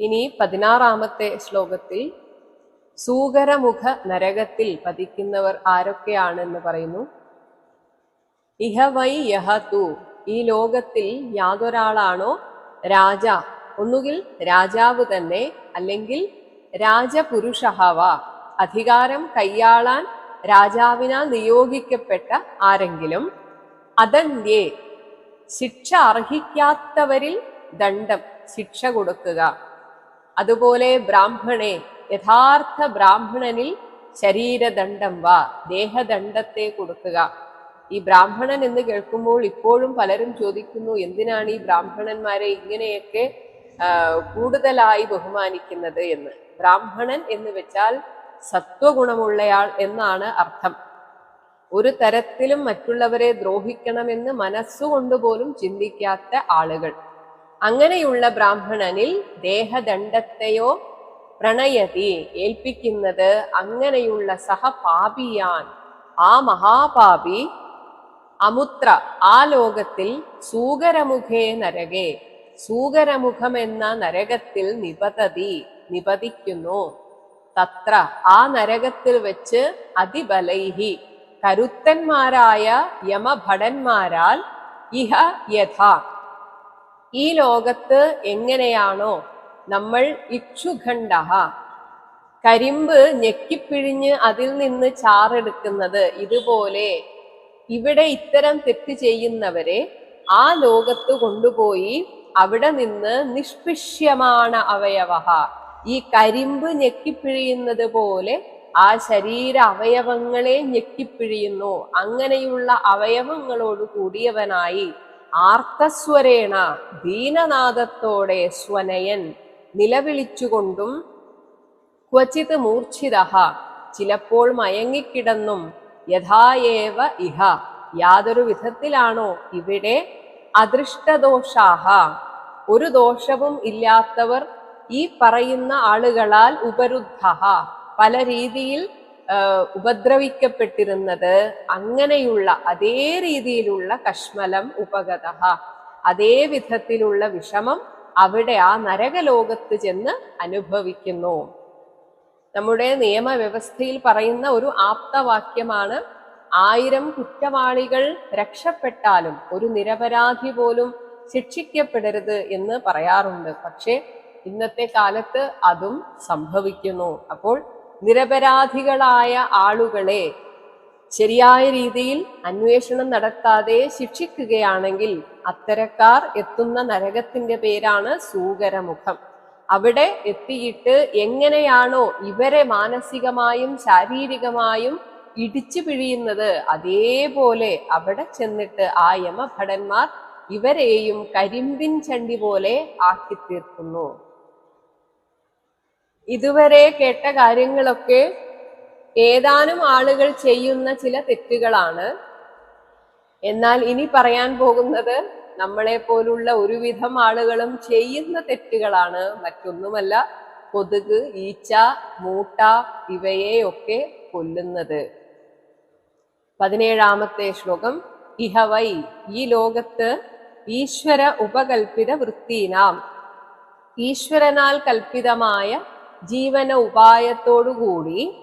ഇനി പതിനാറാമത്തെ ശ്ലോകത്തിൽ സൂകരമുഖ നരകത്തിൽ പതിക്കുന്നവർ ആരൊക്കെയാണെന്ന് പറയുന്നു. ഇഹ വൈ യഹ തു. ഈ ലോകത്തിൽ യാതൊരാളാണോ? രാജ. ഒന്നുകിൽ രാജാവ് തന്നെ അല്ലെങ്കിൽ രാജപുരുഷഹവ അധികാരം കൈയാളാൻ രാജാവിനാൽ നിയോഗിക്കപ്പെട്ട ആരെങ്കിലും അതന്യേ. ശിക്ഷ അർഹിക്കാത്തവരിൽ ദണ്ഡം ശിക്ഷ കൊടുക്കുക. അതുപോലെ ബ്രാഹ്മണേ യഥാർത്ഥ ബ്രാഹ്മണനിൽ ശരീരദണ്ഡം വാ ദേഹദണ്ഡത്തെ കൊടുക്കുക. ഈ ബ്രാഹ്മണൻ എന്ന് കേൾക്കുമ്പോൾ ഇപ്പോഴും പലരും ചോദിക്കുന്നു എന്തിനാണ് ഈ ബ്രാഹ്മണന്മാരെ ഇങ്ങനെയൊക്കെ കൂടുതലായി ബഹുമാനിക്കുന്നത് എന്ന്. ബ്രാഹ്മണൻ എന്ന് വെച്ചാൽ സത്വഗുണമുള്ളയാൾ എന്നാണ് അർത്ഥം. ഒരു തരത്തിലും മറ്റുള്ളവരെ ദ്രോഹിക്കണമെന്ന് മനസ്സുകൊണ്ട് പോലും ചിന്തിക്കാത്ത ആളുകൾ. അങ്ങനെയുള്ള ബ്രാഹ്മണനിൽ ദേഹദണ്ഡത്തെയോ പ്രണയതി ഏൽപ്പിക്കുന്നത് അങ്ങനെയുള്ള സഹപാപിയാൻ ആ മഹാപാപി അമുത്ര ആ ലോകത്തിൽ സൂകരമുഖേ നരകേ സൂകരമുഖം എന്ന നരകത്തിൽ നിപതതി നിപതിക്കുന്നു. തത്ര ആ നരകത്തിൽ വെച്ച് അതിബലൈഹി കരുത്തന്മാരായ യമഭടന്മാരാൽ ഇഹ യഥ. ഈ ലോകത്ത് എങ്ങനെയാണോ നമ്മൾ ഇക്ഷുഖണ്ഡ കരിമ്പ് ഞെക്കിപ്പിഴിഞ്ഞ് അതിൽ നിന്ന് ചാറെടുക്കുന്നത് ഇതുപോലെ ഇവിടെ ഇത്തരം തെറ്റ് ചെയ്യുന്നവരെ ആ ലോകത്ത് കൊണ്ടുപോയി അവിടെ നിന്ന് നിഷ്പിഷ്യമാണ് അവയവ ഈ കരിമ്പ് ഞെക്കിപ്പിഴിയുന്നത് പോലെ ആ ശരീര അവയവങ്ങളെ ഞെക്കിപ്പിഴിയുന്നു. അങ്ങനെയുള്ള അവയവങ്ങളോട് കൂടിയവനായി ആർത്തസ്വരേണ ദീനനാദത്തോടെ സ്വനയൻ നിലവിളിച്ചുകൊണ്ടും ക്വചിത് മൂർച്ഛിത ചിലപ്പോൾ മയങ്ങിക്കിടന്നും യഥായേവ ഇഹ. യാതൊരു വിധത്തിലാണോ ഇവിടെ അദൃഷ്ടദോഷാഹ? ഒരു ദോഷവും ഇല്ലാത്തവർ ഈ പറയുന്ന ആളുകളാൽ ഉപരുദ്ധ. പല രീതിയിൽ ഉപദ്രവിക്കപ്പെട്ടിരുന്നത് അങ്ങനെയുള്ള അതേ രീതിയിലുള്ള കഷ്മലം ഉപഗത അതേ വിധത്തിലുള്ള വിഷമം അവിടെ ആ നരകലോകത്ത് ചെന്ന് അനുഭവിക്കുന്നു. നമ്മുടെ നിയമവ്യവസ്ഥയിൽ പറയുന്ന ഒരു ആപ്തവാക്യമാണ് ആയിരം കുറ്റവാളികൾ രക്ഷപ്പെട്ടാലും ഒരു നിരപരാധി പോലും ശിക്ഷിക്കപ്പെടരുത് എന്ന് പറയാറുണ്ട്. പക്ഷേ ഇന്നത്തെ കാലത്ത് അതും സംഭവിക്കുന്നു. അപ്പോൾ നിരപരാധികളായ ആളുകളെ ശരിയായ രീതിയിൽ അന്വേഷണം നടത്താതെ ശിക്ഷിക്കുകയാണെങ്കിൽ അത്തരക്കാർ എത്തുന്ന നരകത്തിന്റെ പേരാണ് സൂകരമുഖം. അവിടെ എത്തിയിട്ട് എങ്ങനെയാണോ ഇവരെ മാനസികമായും ശാരീരികമായും ഇടിച്ചു പിഴിയുന്നത് അതേപോലെ അവിടെ ചെന്നിട്ട് ആ യമഭടന്മാർ ഇവരെയും കരിമ്പിൻ ചണ്ടി പോലെ ആക്കി തീർക്കുന്നു ഇതുവരെ കേട്ട കാര്യങ്ങളൊക്കെ ഏതാനും ആളുകൾ ചെയ്യുന്ന ചില തെറ്റുകളാണ്. എന്നാൽ ഇനി പറയാൻ പോകുന്നത് നമ്മളെ പോലുള്ള ഒരുവിധം ആളുകളും ചെയ്യുന്ന തെറ്റുകളാണ്. മറ്റൊന്നുമല്ല കൊതുക് ഈച്ച മൂട്ട ഇവയെയൊക്കെ കൊല്ലുന്നത്. പതിനേഴാമത്തെ ശ്ലോകം. ഇഹവൈ ഈ ലോകത്ത് ഈശ്വര ഉപകൽപിത വൃത്തീനാം ഈശ്വരനാൽ കൽപ്പിതമായ ജീവന ഉപായത്തോടുകൂടി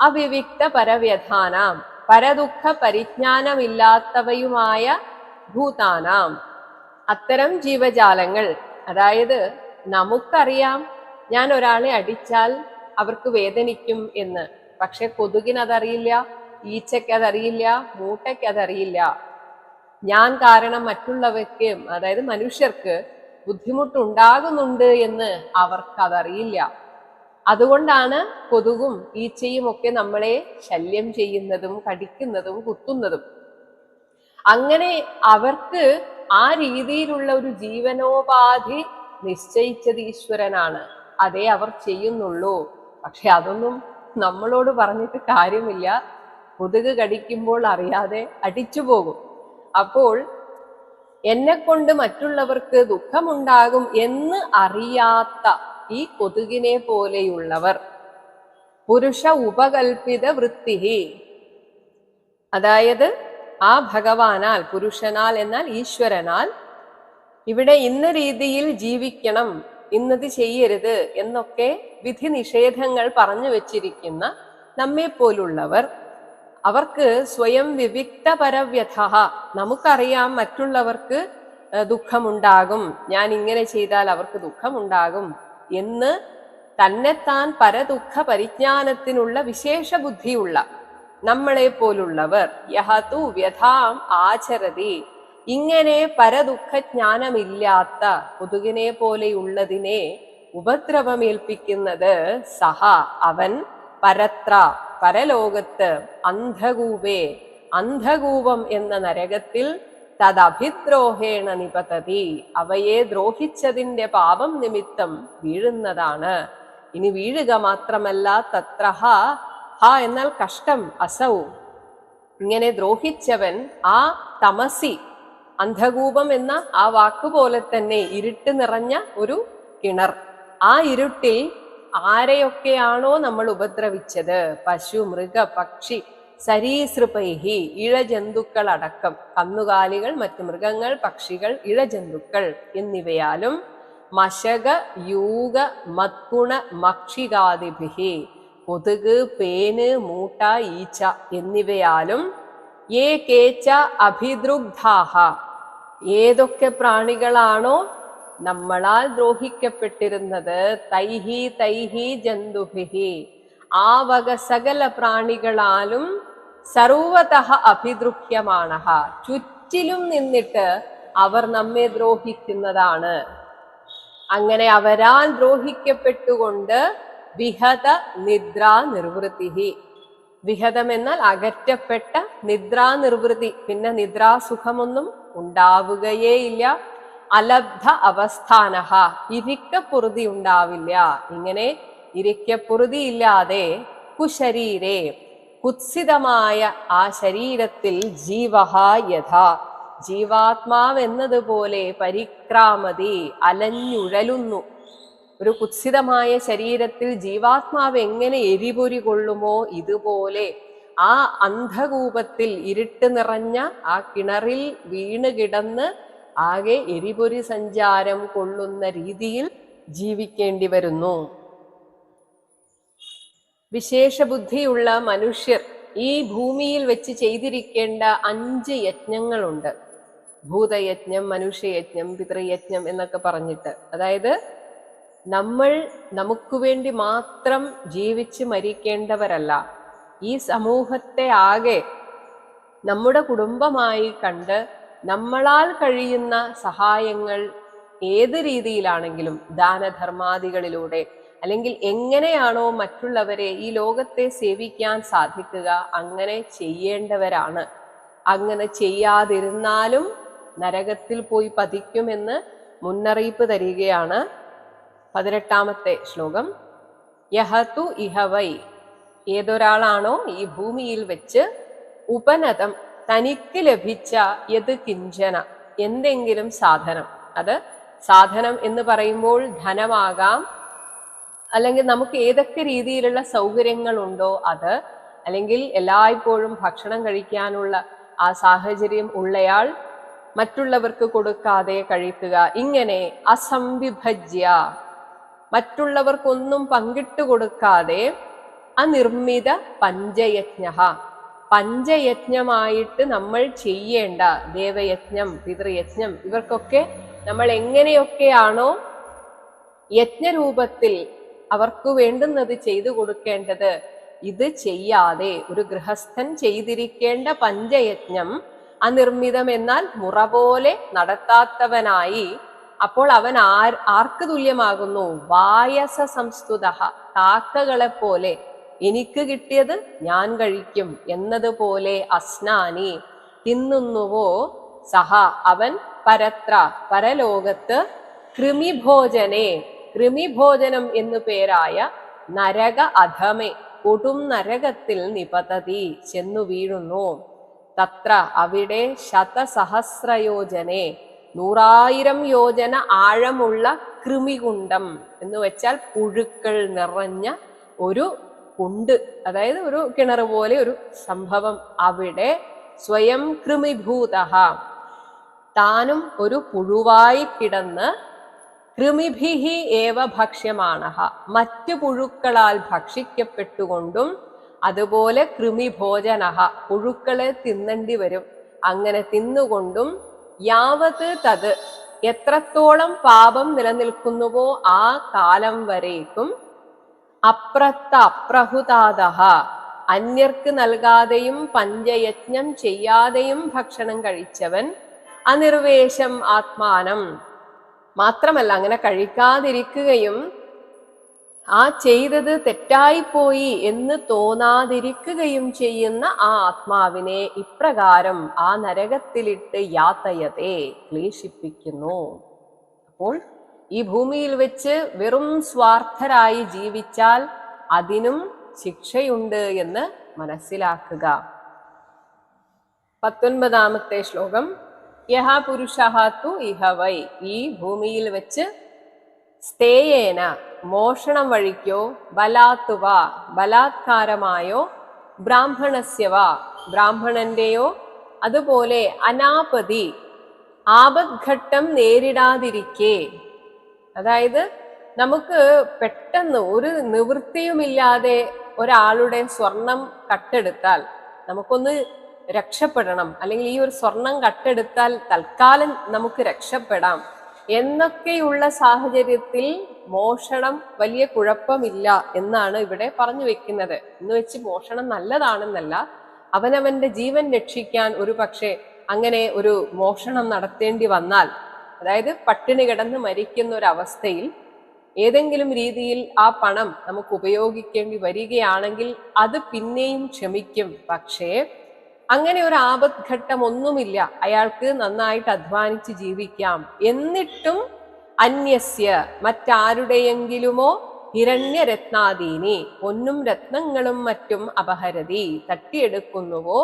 അവിവിക്ത പരവ്യധാനാം പരദുഃഖ പരിജ്ഞാനമില്ലാത്തവയുമായ ഭൂതാനാം. അത്തരം ജീവജാലങ്ങൾ അതായത് നമുക്കറിയാം ഞാൻ ഒരാളെ അടിച്ചാൽ അവർക്ക് വേദനിക്കും എന്ന് പക്ഷെ കൊതുകിന് അതറിയില്ല ഈച്ചയ്ക്ക് അതറിയില്ല മൂട്ടയ്ക്ക് അതറിയില്ല ഞാൻ കാരണം മറ്റുള്ളവർക്ക് അതായത് മനുഷ്യർക്ക് ബുദ്ധിമുട്ടുണ്ടാകുന്നുണ്ട് എന്ന് അവർക്ക് അതറിയില്ല അതുകൊണ്ടാണ് കൊതുകും ഈച്ചയും ഒക്കെ നമ്മളെ ശല്യം ചെയ്യുന്നതും കടിക്കുന്നതും കുത്തുന്നതും. അങ്ങനെ അവർക്ക് ആ രീതിയിലുള്ള ഒരു ജീവനോപാധി നിശ്ചയിച്ചത് ഈശ്വരനാണ്. അതേ അവർ ചെയ്യുന്നുള്ളൂ. പക്ഷെ അതൊന്നും നമ്മളോട് പറഞ്ഞിട്ട് കാര്യമില്ല. കൊതുക് കടിക്കുമ്പോൾ അറിയാതെ അടിച്ചു പോകും. അപ്പോൾ എന്നെ കൊണ്ട് മറ്റുള്ളവർക്ക് ദുഃഖമുണ്ടാകും എന്ന് അറിയാത്ത ഈ കൊതുകിനെ പോലെയുള്ളവർ. പുരുഷ ഉപകൽപിത വൃത്തിഹി. അതായത് ആ ഭഗവാനാൽ പുരുഷനാൽ എന്നാൽ ഈശ്വരനാൽ ഇവിടെ ഇന്ന രീതിയിൽ ജീവിക്കണം ഇന്നത് ചെയ്യരുത് എന്നൊക്കെ വിധി നിഷേധങ്ങൾ പറഞ്ഞു വച്ചിരിക്കുന്ന നമ്മെ പോലുള്ളവർ അവർക്ക് സ്വയം വിവിക്ത പരവ്യഥ നമുക്കറിയാം മറ്റുള്ളവർക്ക് ദുഃഖമുണ്ടാകും. ഞാൻ ഇങ്ങനെ ചെയ്താൽ അവർക്ക് ദുഃഖമുണ്ടാകും. എന്ന് തന്നെത്താൻ പരദുഃഖ പരിജ്ഞാനത്തിനുള്ള വിശേഷ ബുദ്ധിയുള്ള നമ്മളെ പോലുള്ളവർ യഹതു വ്യഥാം ആചരതി. ഇങ്ങനെ പരദുഃഖജ്ഞാനമില്ലാത്ത കൊതുകിനെ പോലെയുള്ളതിനെ ഉപദ്രവമേൽപ്പിക്കുന്നത് സഹ. അവൻ പരത്ര പരലോകത്ത് അന്ധകൂപേ അന്ധകൂപം എന്ന നരകത്തിൽ തദഭിദ്രോഹേണ നിപതതി. അവയെ ദ്രോഹിച്ചതിന്റെ പാപം നിമിത്തം വീഴുന്നതാണ്. ഇനി വീഴുക മാത്രമല്ല തത്ര ഹ എന്നാൽ കഷ്ടം അസൗ. ഇങ്ങനെ ദ്രോഹിച്ചവൻ ആ തമസി അന്ധകൂപം എന്ന ആ വാക്കുപോലെ തന്നെ ഇരുട്ട് നിറഞ്ഞ ഒരു കിണർ. ആ ഇരുട്ടിൽ ആരെയൊക്കെയാണോ നമ്മൾ ഉപദ്രവിച്ചത്? പശു മൃഗ പക്ഷി സരീസൃപൈഹി ഇഴജന്തുക്കൾ അടക്കം കന്നുകാലികൾ മറ്റു മൃഗങ്ങൾ പക്ഷികൾ ഇഴജന്തുക്കൾ എന്നിവയാലും മശക യൂക മത്കുണ മക്ഷികാദിഭിഹി കൊതുക് പേന് മൂട്ട ഈച്ച എന്നിവയാലും ഏ കേച്ച അഭിദ്രുഗ്ധാഹ ഏതൊക്കെ പ്രാണികളാണോ നമ്മളാൽ ദ്രോഹിക്കപ്പെട്ടിരുന്നത്? തൈഹി തൈഹി ജന്തുഭിഹി. ആ വക സകല പ്രാണികളാലും സർവതഃ അഭിദ്രുഹ്യമാണ ചുറ്റിലും നിന്നിട്ട് അവർ നമ്മെ ദ്രോഹിക്കുന്നതാണ്. അങ്ങനെ അവരാൽ ദ്രോഹിക്കപ്പെട്ടുകൊണ്ട് വിഹത നിദ്രാ നിർവൃത്തി വിഹതം എന്നാൽ അകറ്റപ്പെട്ട നിദ്രാ നിർവൃത്തി. പിന്നെ നിദ്രാസുഖമൊന്നും ഉണ്ടാവുകയേയില്ല. അലബ്ധ അവസ്ഥാന ഇരിക്കപ്പുറുതി ഉണ്ടാവില്ല. ഇങ്ങനെ ഇരിക്കപ്പുറുതിയില്ലാതെ കുശരീരെ കുത്സിതമായ ആ ശരീരത്തിൽ ജീവഹ യഥ. ജീവാത്മാവെന്നതുപോലെ പരിക്രാമതി അലഞ്ഞുഴലുന്നു. ഒരു കുത്സിതമായ ശരീരത്തിൽ ജീവാത്മാവ് എങ്ങനെ എരിപൊരി കൊള്ളുമോ ഇതുപോലെ ആ അന്ധകൂപത്തിൽ ഇരുട്ട് നിറഞ്ഞ ആ കിണറിൽ വീണ് കിടന്ന് ആകെ എരിപൊരി സഞ്ചാരം കൊള്ളുന്ന രീതിയിൽ ജീവിക്കേണ്ടി വരുന്നു. വിശേഷ ബുദ്ധിയുള്ള മനുഷ്യർ ഈ ഭൂമിയിൽ വെച്ച് ചെയ്തിരിക്കേണ്ട അഞ്ച് യജ്ഞങ്ങളുണ്ട്. ഭൂതയജ്ഞം മനുഷ്യയജ്ഞം പിതൃയജ്ഞം എന്നൊക്കെ പറഞ്ഞിട്ട്. അതായത് നമ്മൾ നമുക്ക് വേണ്ടി മാത്രം ജീവിച്ച് മരിക്കേണ്ടവരല്ല. ഈ സമൂഹത്തെ ആകെ നമ്മുടെ കുടുംബമായി കണ്ട് നമ്മളാൽ കഴിയുന്ന സഹായങ്ങൾ ഏത് രീതിയിലാണെങ്കിലും ദാനധർമാദികളിലൂടെ അല്ലെങ്കിൽ എങ്ങനെയാണോ മറ്റുള്ളവരെ ഈ ലോകത്തെ സേവിക്കാൻ സാധിക്കുക അങ്ങനെ ചെയ്യേണ്ടവരാണ്. അങ്ങനെ ചെയ്യാതിരുന്നാലും നരകത്തിൽ പോയി പതിക്കുമെന്ന് മുന്നറിയിപ്പ് തരികയാണ് പതിനെട്ടാമത്തെ ശ്ലോകം. യഹതു ഇഹവൈ. ഏതൊരാളാണോ ഈ ഭൂമിയിൽ വെച്ച് ഉപനതം തനിക്ക് ലഭിച്ച യത് കിഞ്ചന എന്തെങ്കിലും സാധനം. അത് സാധനം എന്ന് പറയുമ്പോൾ ധനമാകാം അല്ലെങ്കിൽ നമുക്ക് ഏതൊക്കെ രീതിയിലുള്ള സൗകര്യങ്ങളുണ്ടോ അത് അല്ലെങ്കിൽ എല്ലായ്പ്പോഴും ഭക്ഷണം കഴിക്കാനുള്ള ആ സാഹചര്യം ഉള്ളയാൾ മറ്റുള്ളവർക്ക് കൊടുക്കാതെ കഴിക്കുക. ഇങ്ങനെ അസംവിഭജ്യ മറ്റുള്ളവർക്കൊന്നും പങ്കിട്ട് കൊടുക്കാതെ അനിർമ്മിത പഞ്ചയജ്ഞ പഞ്ചയജ്ഞമായിട്ട് നമ്മൾ ചെയ്യേണ്ട ദേവയജ്ഞം പിതൃയജ്ഞം ഇവർക്കൊക്കെ നമ്മൾ എങ്ങനെയൊക്കെയാണോ യജ്ഞരൂപത്തിൽ അവർക്ക് വേണ്ടുന്നത് ചെയ്തു കൊടുക്കേണ്ടത്. ഇത് ചെയ്യാതെ ഒരു ഗൃഹസ്ഥൻ ചെയ്തിരിക്കേണ്ട പഞ്ചയജ്ഞം അനിർമ്മിതം എന്നാൽ മുറ പോലെ നടത്താത്തവനായി. അപ്പോൾ അവൻ ആർ ആർക്ക് തുല്യമാകുന്നു? വായസ സംസ്തുത കാക്കകളെ പോലെ. എനിക്ക് കിട്ടിയത് ഞാൻ കഴിക്കും എന്നതുപോലെ അസ്നാനി തിന്നുന്നുവോ? സഹ അവൻ പരത്ര പരലോകത്ത് കൃമിഭോജനെ. കൃമിഭോജനം എന്നു പേരായ നരക അധമേ. കൊടും നരകത്തിൽ നിപതതി ചെന്നു വീഴുന്നു. തത്ര അവിടെ ശതസഹസ്രയോജനെ. നൂറായിരം യോജന ആഴമുള്ള കൃമികുണ്ടം എന്ന് വെച്ചാൽ പുഴുക്കൾ നിറഞ്ഞ ഒരു കുണ്ട്. അതായത് ഒരു കിണർ പോലെ ഒരു സംഭവം അവിടെ സ്വയം കൃമിഭൂത താനും ഒരു പുഴുവായി കിടന്ന് കൃമിഭിഹി ഏവ ഭക്ഷ്യമാണ മറ്റു പുഴുക്കളാൽ ഭക്ഷിക്കപ്പെട്ടുകൊണ്ടും അതുപോലെ കൃമിഭോജനഹ. പുഴുക്കളെ തിന്നേണ്ടി വരും. അങ്ങനെ തിന്നുകൊണ്ടും യാവത് തത് എത്രത്തോളം പാപം നിലനിൽക്കുന്നുവോ ആ കാലം വരേക്കും. അപ്രത്ത അപ്രഹുതാതഹ അന്യർക്ക് നൽകാതെയും പഞ്ചയജ്ഞം ചെയ്യാതെയും ഭക്ഷണം കഴിച്ചവൻ അനിർവേശം ആത്മാനം. മാത്രമല്ല അങ്ങനെ കഴിക്കാതിരിക്കുകയും ആ ചെയ്തത് തെറ്റായിപ്പോയി എന്ന് തോന്നാതിരിക്കുകയും ചെയ്യുന്ന ആ ആത്മാവിനെ ഇപ്രകാരം ആ നരകത്തിലിട്ട് യാതയതെ ക്ലേശിപ്പിക്കുന്നു. അപ്പോൾ ഈ ഭൂമിയിൽ വെച്ച് വെറും സ്വാർത്ഥരായി ജീവിച്ചാൽ അതിനും ശിക്ഷയുണ്ട് എന്ന് മനസ്സിലാക്കുക. പത്തൊൻപതാമത്തെ ശ്ലോകം. യഹ പുരുഷ തു ഇഹ വൈ ഈ ഭൂമിയിൽ വെച്ച് സ്തേയേന മോഷണം വഴിക്കോ ബലാത്തുവ ബലാത്കാരമായോ ബ്രാഹ്മണസ്യവ ബ്രാഹ്മണന്റെയോ അതുപോലെ അനാപതി ആപദ്ഘട്ടം നേരിടാതിരിക്കെ. അതായത് നമുക്ക് പെട്ടെന്ന് ഒരു നിവൃത്തിയുമില്ലാതെ ഒരാളുടെ സ്വർണം കട്ടെടുത്താൽ നമുക്കൊന്ന് രക്ഷപ്പെടണം. അല്ലെങ്കിൽ ഈ ഒരു സ്വർണം കട്ടെടുത്താൽ തൽക്കാലം നമുക്ക് രക്ഷപ്പെടാം. എന്നൊക്കെയുള്ള സാഹചര്യത്തിൽ മോഷണം വലിയ കുഴപ്പമില്ല എന്നാണ് ഇവിടെ പറഞ്ഞു വെക്കുന്നത്. എന്ന് വെച്ച് മോഷണം നല്ലതാണെന്നല്ല അവനവന്റെ ജീവൻ രക്ഷിക്കാൻ ഒരു പക്ഷേ അങ്ങനെ ഒരു മോഷണം നടത്തേണ്ടി വന്നാൽ അതായത് പട്ടിണി കിടന്ന് മരിക്കുന്ന ഒരു അവസ്ഥയിൽ ഏതെങ്കിലും രീതിയിൽ ആ പണം നമുക്ക് ഉപയോഗിക്കേണ്ടി വരികയാണെങ്കിൽ അത് പിന്നെയും ക്ഷമിക്കും. പക്ഷേ അങ്ങനെ ഒരു ആപത്ഘട്ടം ഒന്നുമില്ല. അയാൾക്ക് നന്നായിട്ട് അധ്വാനിച്ച് ജീവിക്കാം. എന്നിട്ടും അന്യസ്യ മറ്റാരുടെയെങ്കിലുമോ ഹിരണ്യരത്നാദീനി പൊന്നും രത്നങ്ങളും മറ്റും അപഹരതി തട്ടിയെടുക്കുന്നുവോ?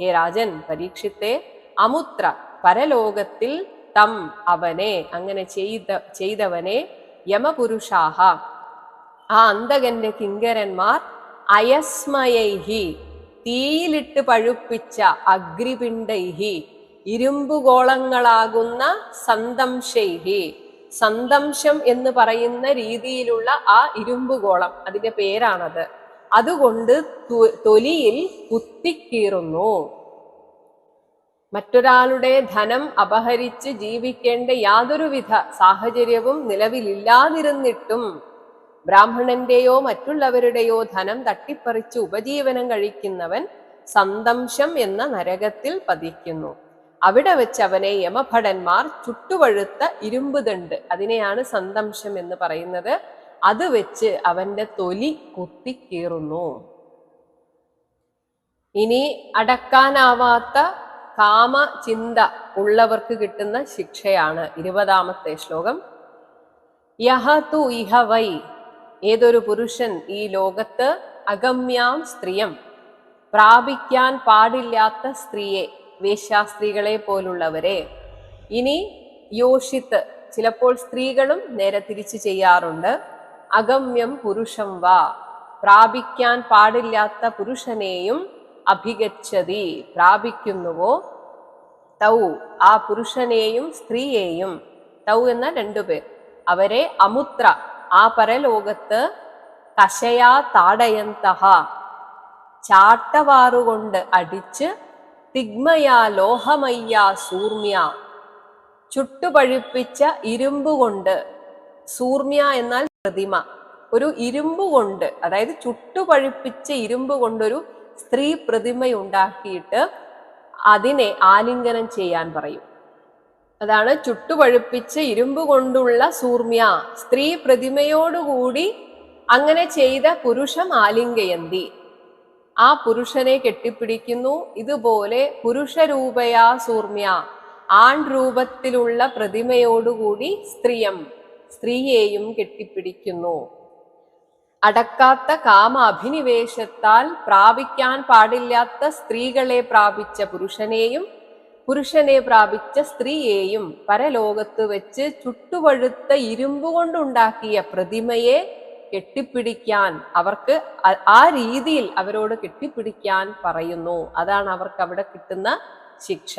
ഹേ രാജൻ പരീക്ഷിത്തെ അമുത്ര പരലോകത്തിൽ തം അവനെ അങ്ങനെ ചെയ്ത ചെയ്തവനെ യമപുരുഷാഹ. ആ അന്തകന്റെ കിങ്കരന്മാർ അയസ്മയൈഹി തീയിലിട്ട് പഴുപ്പിച്ച അഗ്രിപിണ്ടൈഹി ഇരുമ്പുഗോളങ്ങളാകുന്ന സന്തംശൈഹി. സന്തംശം എന്ന് പറയുന്ന രീതിയിലുള്ള ആ ഇരുമ്പുഗോളം അതിന്റെ പേരാണത്. അതുകൊണ്ട് തൊലിയിൽ കുത്തിക്കീറുന്നു. മറ്റൊരാളുടെ ധനം അപഹരിച്ച് ജീവിക്കേണ്ട യാതൊരുവിധ സാഹചര്യവും നിലവിലില്ലാതിരുന്നിട്ടും ബ്രാഹ്മണന്റെയോ മറ്റുള്ളവരുടെയോ ധനം തട്ടിപ്പറിച്ച് ഉപജീവനം കഴിക്കുന്നവൻ സന്തംശം എന്ന നരകത്തിൽ പതിക്കുന്നു. അവിടെ വെച്ച് അവനെ യമഭടന്മാർ ചുട്ടുവഴുത്ത ഇരുമ്പുദണ്ട് അതിനെയാണ് സന്തംശം എന്ന് പറയുന്നത്. അത് വെച്ച് അവന്റെ തൊലി കുത്തിക്കീറുന്നു. ഇനി അടക്കാനാവാത്ത കാമ ചിന്ത ഉള്ളവർക്ക് കിട്ടുന്ന ശിക്ഷയാണ് ഇരുപതാമത്തെ ശ്ലോകം. യഹ തു ഇഹ വൈ ഏതൊരു പുരുഷൻ ഈ ലോകത്ത് അഗമ്യാം സ്ത്രീയം? പ്രാപിക്കാൻ പാടില്ലാത്ത സ്ത്രീയെ വേശ്യാസ്ത്രീകളെ പോലുള്ളവരെ. ഇനി യോഷിത്ത് ചിലപ്പോൾ സ്ത്രീകളും നേരെ തിരിച്ചു ചെയ്യാറുണ്ട്. അഗമ്യം പുരുഷം വാ. പ്രാപിക്കാൻ പാടില്ലാത്ത പുരുഷനെയും അഭിഗച്ഛതി. പ്രാപിക്കുന്നുവോ? തൗ. ആ പുരുഷനെയും സ്ത്രീയെയും. തൗ എന്ന രണ്ടുപേർ അവരെ അമുത്ര. ആ പരലോകത്ത് കശയാ താടയന്തഹ. ചാട്ടവാറുകൊണ്ട് അടിച്ച് തിഗ്മയാ ലോഹമയ്യാ സൂർമ്യ. ചുട്ടുപഴുപ്പിച്ച ഇരുമ്പുകൊണ്ട് സൂർമ്യ എന്നാൽ പ്രതിമ. ഒരു ഇരുമ്പ് കൊണ്ട് അതായത് ചുട്ടുപഴുപ്പിച്ച ഇരുമ്പ് കൊണ്ടൊരു സ്ത്രീ പ്രതിമയുണ്ടാക്കിയിട്ട് അതിനെ ആലിംഗനം ചെയ്യാൻ പറയും. അതാണ് ചുട്ടുപഴുപ്പിച്ച് ഇരുമ്പ് കൊണ്ടുള്ള സൂർമ്യ സ്ത്രീ പ്രതിമയോടുകൂടി അങ്ങനെ ചെയ്ത പുരുഷ മാലിംഗയന്തി. ആ പുരുഷനെ കെട്ടിപ്പിടിക്കുന്നു. ഇതുപോലെ പുരുഷരൂപയാ സൂർമ്യ ആൺ രൂപത്തിലുള്ള പ്രതിമയോടുകൂടി സ്ത്രീയം സ്ത്രീയെയും കെട്ടിപ്പിടിക്കുന്നു. അടക്കാത്ത കാമ അഭിനിവേശത്താൽ പ്രാപിക്കാൻ പാടില്ലാത്ത സ്ത്രീകളെ പ്രാപിച്ച പുരുഷനെയും പുരുഷനെ പ്രാപിച്ച സ്ത്രീയെയും പരലോകത്ത് വെച്ച് ചുട്ടുപഴുത്ത ഇരുമ്പ് കൊണ്ടുണ്ടാക്കിയ പ്രതിമയെ കെട്ടിപ്പിടിക്കാൻ അവർക്ക് ആ രീതിയിൽ അവരോട് കെട്ടിപ്പിടിക്കാൻ പറയുന്നു. അതാണ് അവർക്ക് അവിടെ കിട്ടുന്ന ശിക്ഷ.